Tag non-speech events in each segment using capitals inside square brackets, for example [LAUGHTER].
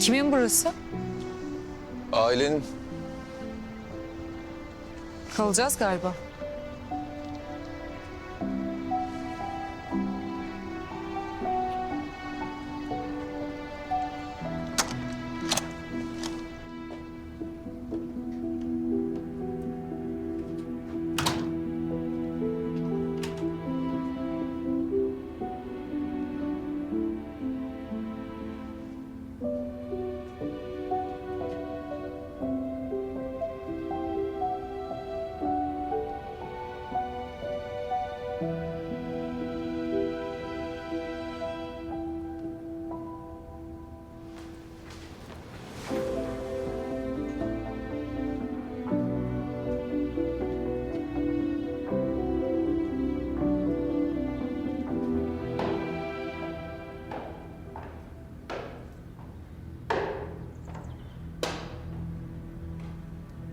Kimin burası? Ailenin Kalacağız galiba.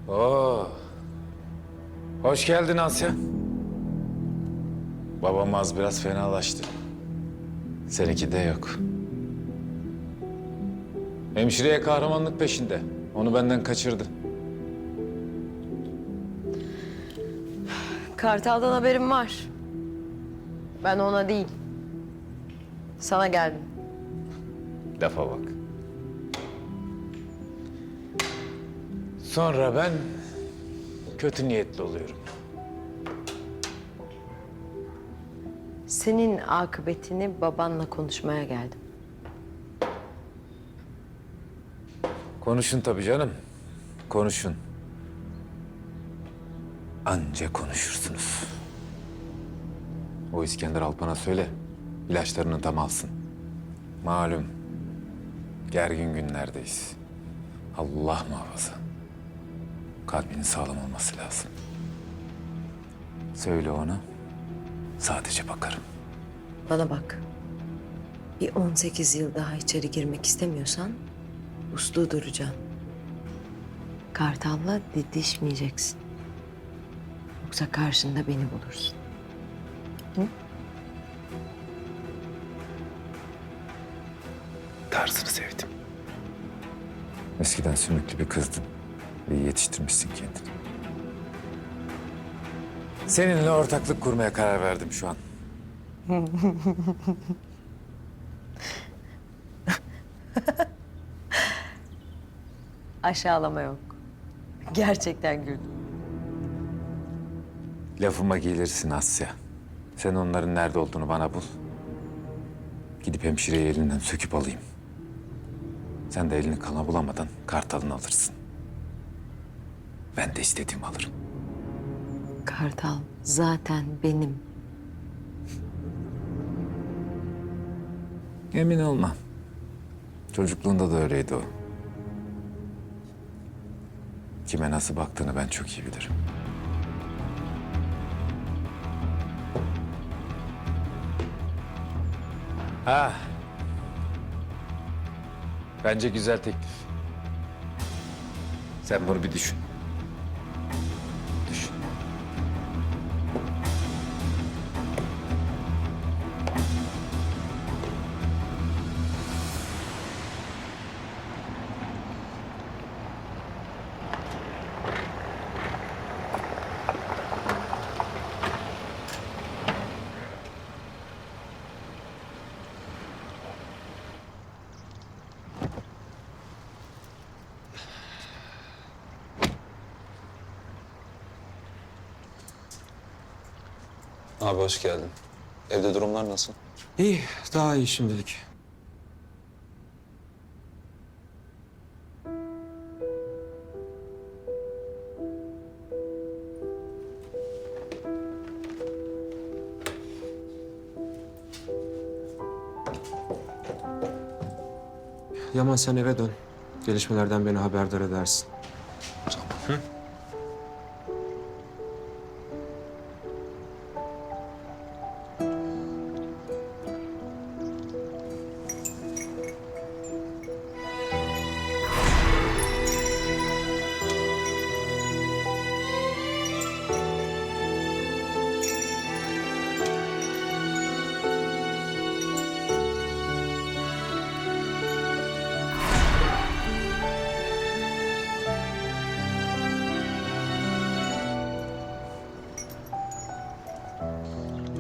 Oo. Hoş geldin Asya. Babam az biraz fenalaştı. Seninki de yok. Hemşireye kahramanlık peşinde. Onu benden kaçırdı. Kartal'dan haberim var. Ben ona değil. Sana geldim. Lafa bak. Sonra ben kötü niyetli oluyorum. Senin akıbetini babanla konuşmaya geldim. Konuşun tabii canım. Konuşun. Anca konuşursunuz. O İskender Alpan'a söyle. ilaçlarını tam alsın. Malum. Gergin günlerdeyiz. Allah muhafaza. Kalbinin sağlam olması lazım. Söyle ona. Sadece bakarım. Bana bak. Bir 18 yıl daha içeri girmek istemiyorsan uslu duracaksın. Kartal'la didişmeyeceksin. Yoksa karşında beni bulursun. Tarzını sevdim. Eskiden sümüklü bir kızdın. İyi yetiştirmişsin kendini. Seninle ortaklık kurmaya karar verdim şu an. [LAUGHS] Aşağılama yok. Gerçekten güldüm. Lafıma gelirsin Asya. Sen onların nerede olduğunu bana bul. Gidip hemşireyi elinden söküp alayım. Sen de elini kana bulamadan kartalını alırsın. Ben de istediğimi alırım. Kartal zaten benim. Emin olma. Çocukluğunda da öyleydi o. Kime nasıl baktığını ben çok iyi bilirim. Ha. Bence güzel teklif. Sen bunu bir düşün. Düşün. Abi hoş geldin. Evde durumlar nasıl? İyi, daha iyi şimdilik. Yaman sen eve dön. Gelişmelerden beni haberdar edersin.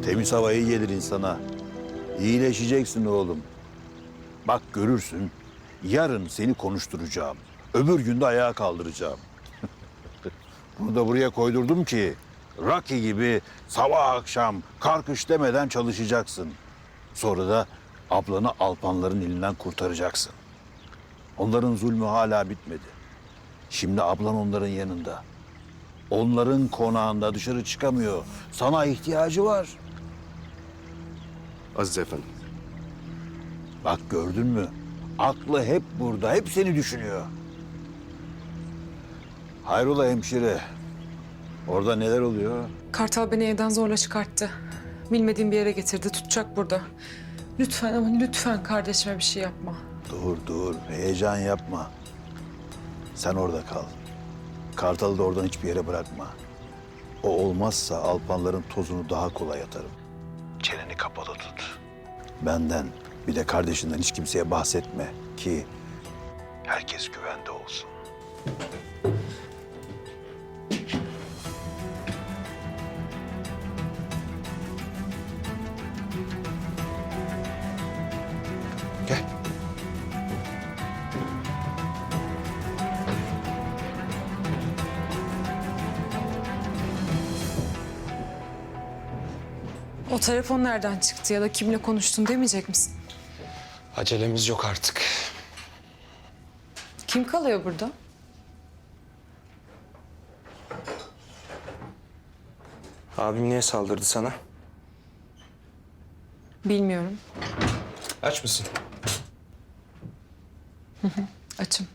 Temiz havayı gelir insana. İyileşeceksin oğlum. Bak görürsün, yarın seni konuşturacağım. Öbür günde ayağa kaldıracağım. [LAUGHS] Bunu da buraya koydurdum ki Rocky gibi sabah akşam karkış demeden çalışacaksın. Sonra da ablanı Alpanların elinden kurtaracaksın. Onların zulmü hala bitmedi. Şimdi ablan onların yanında. Onların konağında dışarı çıkamıyor. Sana ihtiyacı var. Aziz efendim. Bak gördün mü? Aklı hep burada, hep seni düşünüyor. Hayrola hemşire? Orada neler oluyor? Kartal beni evden zorla çıkarttı. Bilmediğim bir yere getirdi. Tutacak burada. Lütfen ama lütfen kardeşime bir şey yapma. Dur dur, heyecan yapma. Sen orada kal. Kartalı da oradan hiçbir yere bırakma. O olmazsa Alpanların tozunu daha kolay atarım. Çeneni kapalı tut. Benden bir de kardeşinden hiç kimseye bahsetme ki herkes güvende olsun. O telefon nereden çıktı ya da kimle konuştun demeyecek misin? Acelemiz yok artık. Kim kalıyor burada? Abim niye saldırdı sana? Bilmiyorum. Aç mısın? Açım.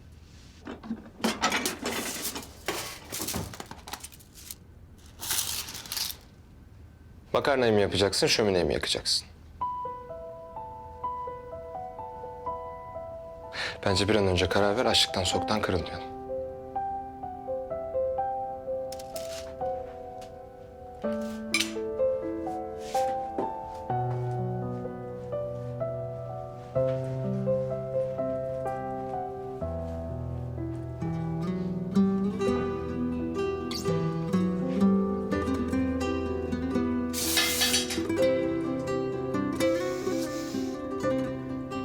Makarnayı mı yapacaksın, şömineyi mi yakacaksın? Bence bir an önce karar ver, açlıktan soktan kırılmayalım.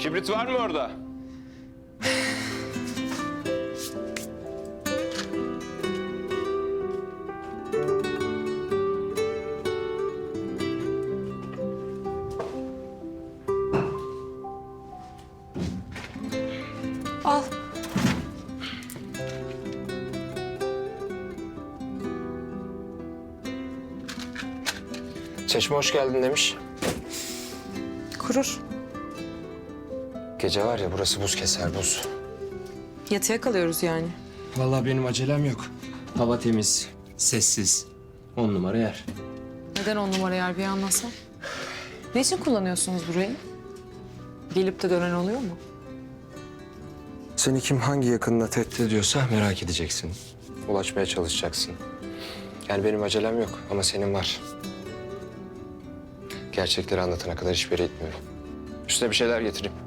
Kibrit var mı orada? Al. Çeşme hoş geldin demiş. Kurur. Gece var ya burası buz keser buz. Yatıya kalıyoruz yani. Vallahi benim acelem yok. Hava temiz, sessiz. On numara yer. Neden on numara yer bir anlasan? Ne için kullanıyorsunuz burayı? Gelip de dönen oluyor mu? Seni kim hangi yakınına tehdit ediyorsa merak edeceksin. Ulaşmaya çalışacaksın. Yani benim acelem yok ama senin var. Gerçekleri anlatana kadar hiçbir yere gitmiyorum. Üstüne bir şeyler getireyim.